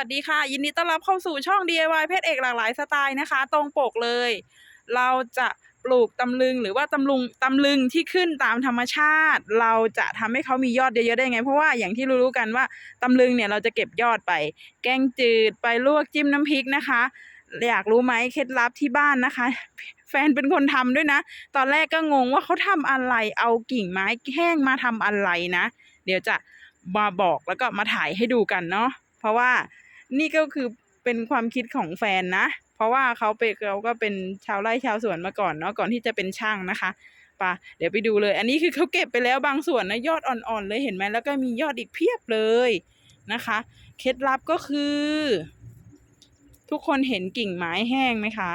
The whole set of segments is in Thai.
วัสดีค่ะ ยินดีต้อนรับเข้าสู่ช่อง DIY เพชรเอกหลากหลายสไตล์นะคะ ตรงปกเลย เราจะปลูกตำลึงหรือว่าตำลุงตำลึงที่ขึ้นตามธรรมชาติ เราจะทำให้เขามียอดเยอะๆได้ไง เพราะว่าอย่างที่รู้ๆกันว่าตำลึงเนี่ยเราจะเก็บยอดไป แกงจืดไปลวกจิ้มน้ำพริกนะคะ อยากรู้ไหมเคล็ดลับที่บ้านนะคะ แฟนเป็นคนทำด้วยนะ ตอนแรกก็งงว่าเขาทำอะไรเอากิ่งไม้แห้งมาทำอะไรนะ เดี๋ยวจะมาบอกแล้วก็มาถ่ายให้ดูกันเนาะเพราะว่า นี่ก็คือเป็นความคิดของแฟนนะ เพราะว่าเขาเป็นเขาก็เป็นชาวไร่ชาวสวนมาก่อนเนาะก่อนที่จะเป็นช่างนะคะปะเดี๋ยวไปดูเลย อันนี้คือเขาเก็บไปแล้วบางส่วนนะยอดอ่อนๆเลยเห็นไหมแล้วก็มียอดอีกเพียบเลยนะคะ เคล็ดลับก็คือ ทุกคนเห็นกิ่งไม้แห้งไหมคะ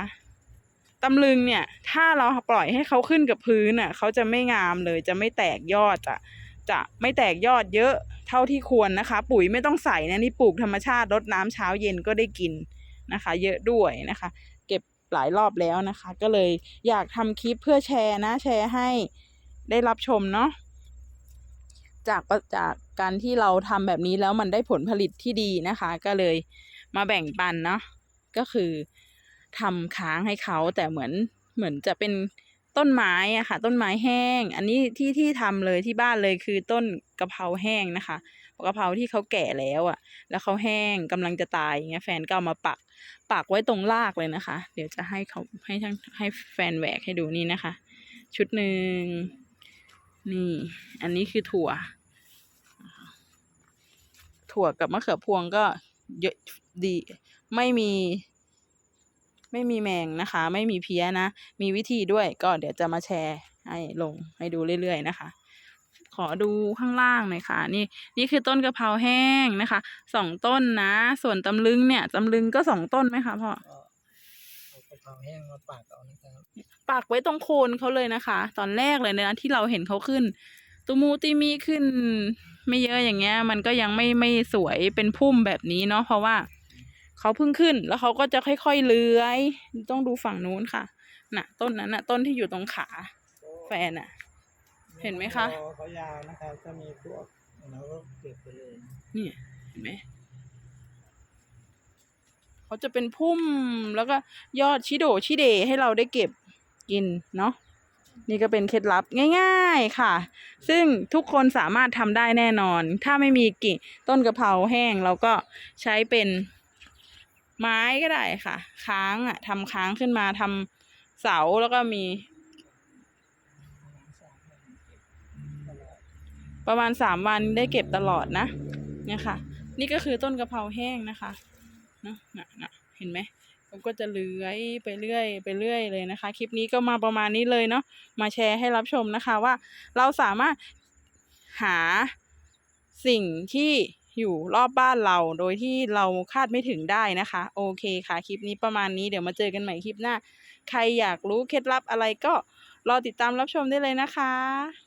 ตำลึงเนี่ย ถ้าเราปล่อยให้เขาขึ้นกับพื้นอะเขาจะไม่งามเลยจะไม่แตกยอดอะ จะไม่แตกยอดเยอะเท่าที่ควรนะคะ ปุ๋ยไม่ต้องใส่นะนี่ปลูกธรรมชาติรดน้ำเช้าเย็นก็ได้กินนะคะ เยอะด้วยนะคะ เก็บหลายรอบแล้วนะคะ ก็เลยอยากทำคลิปเพื่อแชร์นะ แชร์ให้ได้รับชมเนาะจากจากการที่เราทำแบบนี้แล้วมันได้ผลผลิตที่ดีนะคะ ก็เลยมาแบ่งปันเนาะก็คือทำค้างให้เขาแต่เหมือนเหมือนจะเป็น ต้นไม้อะค่ะ ต้นไม้แห้ง อันนี้ที่ที่ทำเลยที่บ้านเลยคือต้นกะเพราแห้งนะคะกะเพราที่เขาแก่แล้วอะแล้วเขาแห้งกำลังจะตายอย่างเงี้ยแฟนก็เอามาปักปักไว้ตรงรากเลยนะคะ เดี๋ยวจะให้เขาให้ทั้งให้แฟนแหวกให้ดูนี่นะคะ ชุดหนึ่งนี่ อันนี้คือถั่ว ถั่วกับมะเขือพวงก็เยอะดีไม่มี ไม่มีแมงนะคะ ไม่มีเพี้ยนะ มีวิธีด้วยก็เดี๋ยวจะมาแชร์ให้ลงให้ดูเรื่อยๆนะคะ ขอดูข้างล่างหน่อยค่ะ นี่นี่คือต้นกะเพราแห้งนะคะสองต้นนะ ส่วนตำลึงเนี่ยตำลึงก็สองต้นไหมคะพ่อก็เอากะเพราแห้งมาปาดเอานะครับปักไว้ตรงโคนเขาเลยนะคะ ตอนแรกเลยนะที่เราเห็นเขาขึ้น ตูมูตีมีขึ้น ไม่เยอะอย่างเงี้ย มันก็ยังไม่ไม่สวยเป็นพุ่มแบบนี้เนาะเพราะว่า เขาเพิ่งขึ้น แล้วเขาก็จะค่อยๆเลื้อย ต้องดูฝั่งนู้นค่ะ น่ะ ต้นนั้นน่ะ ต้นที่อยู่ตรงขา แฟนอะเห็นไหมคะพอเขายาวนะครับจะมีพวกเราก็เก็บไปเลยนี่เห็นไหมเขาจะเป็นพุ่มแล้วก็ยอดชิโดชิเดให้เราได้เก็บกินเนาะนี่ก็เป็นเคล็ดลับง่ายๆค่ะ ซึ่งทุกคนสามารถทำได้แน่นอน ถ้าไม่มีกิ่งต้นกะเพราแห้งเราก็ใช้เป็น ไม้ก็ได้ค่ะ ค้างอะทำค้างขึ้นมาทำเสาแล้วก็มี ประมาณสามวันได้เก็บตลอดนะเนี่ยค่ะ นี่ก็คือต้นกะเพราแห้งนะคะเนาะนะนะเห็นไหมผมก็จะเลื้อยไปเรื่อยไปเรื่อยเลยนะคะ คลิปนี้ก็มาประมาณนี้เลยเนาะมาแชร์ให้รับชมนะคะว่าเราสามารถหาสิ่งที่ อยู่รอบบ้านเราโดยที่เราคาดไม่ถึงได้นะคะ โอเคค่ะคลิปนี้ประมาณนี้เดี๋ยวมาเจอกันใหม่คลิปหน้า ใครอยากรู้เคล็ดลับอะไรก็รอติดตามรับชมได้เลยนะคะ